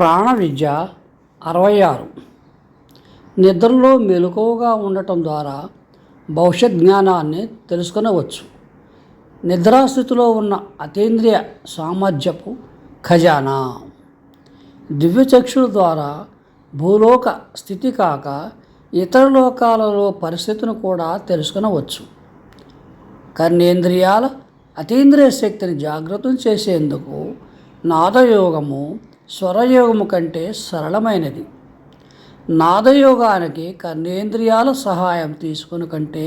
ప్రాణ విద్య అరవై ఆరు నిద్రలో మెలకువగా ఉండటం ద్వారా భవిష్యత్ జ్ఞానాన్ని తెలుసుకునవచ్చు. నిద్రాస్థితిలో ఉన్న అతీంద్రియ సామర్థ్యపు ఖజానా. దివ్యచక్షుల ద్వారా భూలోక స్థితి కాక ఇతర లోకాలలో పరిస్థితిని కూడా తెలుసుకొనవచ్చు. కర్ణేంద్రియాల అతీంద్రియ శక్తిని జాగృతం చేసేందుకు నాదయోగము స్వరయోగము కంటే సరళమైనది. నాదయోగానికి కర్ణేంద్రియాల సహాయం తీసుకుని కంటే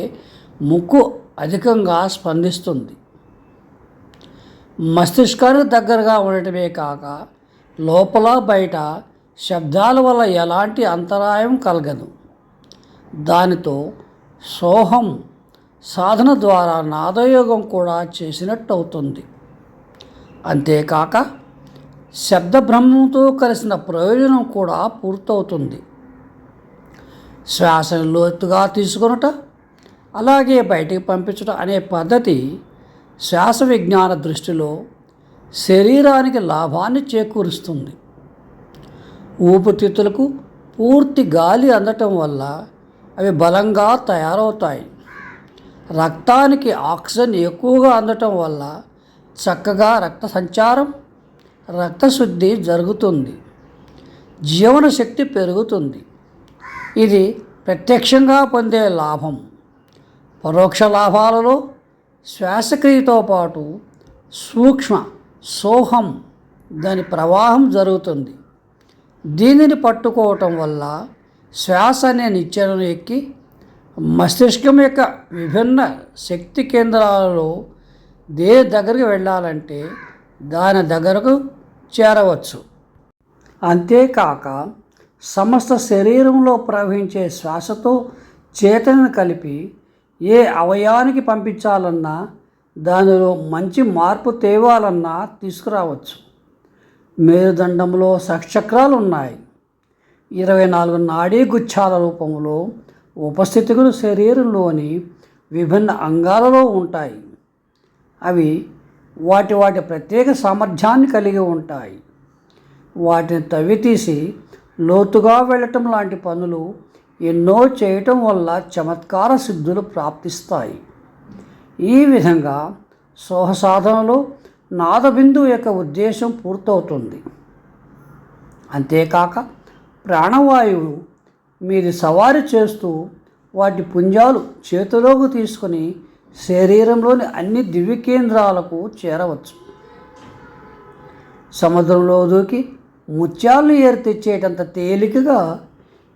ముక్కు అధికంగా స్పందిస్తుంది. మస్తిష్కానికి దగ్గరగా ఉండటమే కాక లోపల బయట శబ్దాల వల్ల ఎలాంటి అంతరాయం కలగదు. దానితో సోహం సాధన ద్వారా నాదయోగం కూడా చేసినట్టు అవుతుంది అంతేకాక శబ్దబ్రహ్మంతో కలిసిన ప్రయోజనం కూడా పూర్తవుతుంది. శ్వాసను లోతుగా తీసుకొనుట అలాగే బయటికి పంపించట అనే పద్ధతి శ్వాస విజ్ఞాన దృష్టిలో శరీరానికి లాభాన్ని చేకూరుస్తుంది. ఊపిరితిత్తులకు పూర్తి గాలి అందటం వల్ల అవి బలంగా తయారవుతాయి. రక్తానికి ఆక్సిజన్ ఎక్కువగా అందటం వల్ల చక్కగా రక్త సంచారం రక్తశుద్ధి జరుగుతుంది. జీవన శక్తి పెరుగుతుంది. ఇది ప్రత్యక్షంగా పొందే లాభం. పరోక్ష లాభాలలో శ్వాసక్రియతో పాటు సూక్ష్మ సోహం దాని ప్రవాహం జరుగుతుంది. దీనిని పట్టుకోవటం వల్ల శ్వాస అనే నిచ్చెనను ఎక్కి మస్తిష్కం యొక్క విభిన్న శక్తి కేంద్రాలలో దే దగ్గరికి వెళ్ళాలంటే దాని దగ్గరకు చేరవచ్చు. అంతేకాక సమస్త శరీరంలో ప్రవహించే శ్వాసతో చేతనను కలిపి ఏ అవయానికి పంపించాలన్నా దానిలో మంచి మార్పు తేవాలన్నా తీసుకురావచ్చు. మేరుదండంలో సక్షక్రాలు ఉన్నాయి ఇరవై నాలుగు నాడీ గుచ్చాల రూపంలో ఉపస్థితులు శరీరంలోని విభిన్న అంగాలలో ఉంటాయి. అవి వాటి వాటి ప్రత్యేక సామర్థ్యాన్ని కలిగి ఉంటాయి. వాటిని తవ్వితీసి లోతుగా వెళ్ళటం లాంటి పనులు ఎన్నో చేయటం వల్ల చమత్కార సిద్ధులు ప్రాప్తిస్తాయి. ఈ విధంగా సోహ సాధనలో నాదబిందువు యొక్క ఉద్దేశం పూర్తవుతుంది. అంతేకాక ప్రాణవాయువు మీది సవారి చేస్తూ వాటి పుంజాలు చేతిలోకి తీసుకొని శరీరంలోని అన్ని దివ్య కేంద్రాలకు చేరవచ్చు. సముద్రంలో దూకి ముత్యాలను ఏరి తెచ్చేటంత తేలికగా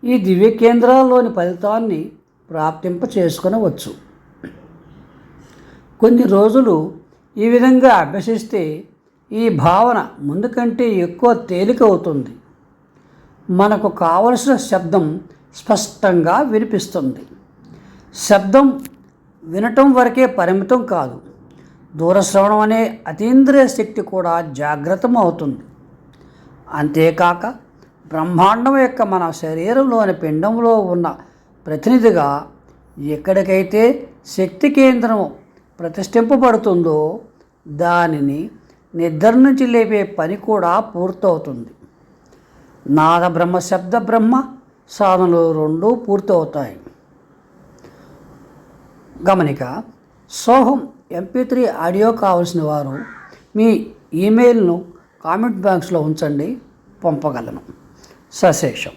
ఈ దివ్య కేంద్రాల్లోని ఫలితాన్ని ప్రాప్తింప చేసుకునవచ్చు. కొన్ని రోజులు ఈ విధంగా అభ్యసిస్తే ఈ భావన ముందుకంటే ఎక్కువ తేలిక అవుతుంది మనకు కావలసిన శబ్దం స్పష్టంగా వినిపిస్తుంది. శబ్దం వినటం వరకే పరిమితం కాదు. దూరశ్రవణం అనే అతీంద్రియ శక్తి కూడా జాగ్రత్తం అవుతుంది. అంతేకాక బ్రహ్మాండం యొక్క మన శరీరంలోని పిండంలో ఉన్న ప్రతినిధిగా ఎక్కడికైతే శక్తి కేంద్రం ప్రతిష్ఠింపబడుతుందో దానిని నిద్ర నుంచి లేపే పని కూడా పూర్తవుతుంది. నాద బ్రహ్మ శబ్ద బ్రహ్మ సాధనలు రెండూ పూర్తవుతాయి. గమనిక సోహం ఎంపీ త్రీ ఆడియో కావలసిన వారు మీ ఈమెయిల్ను కామెంట్ బాక్స్లో ఉంచండి పంపగలను. సశేషం.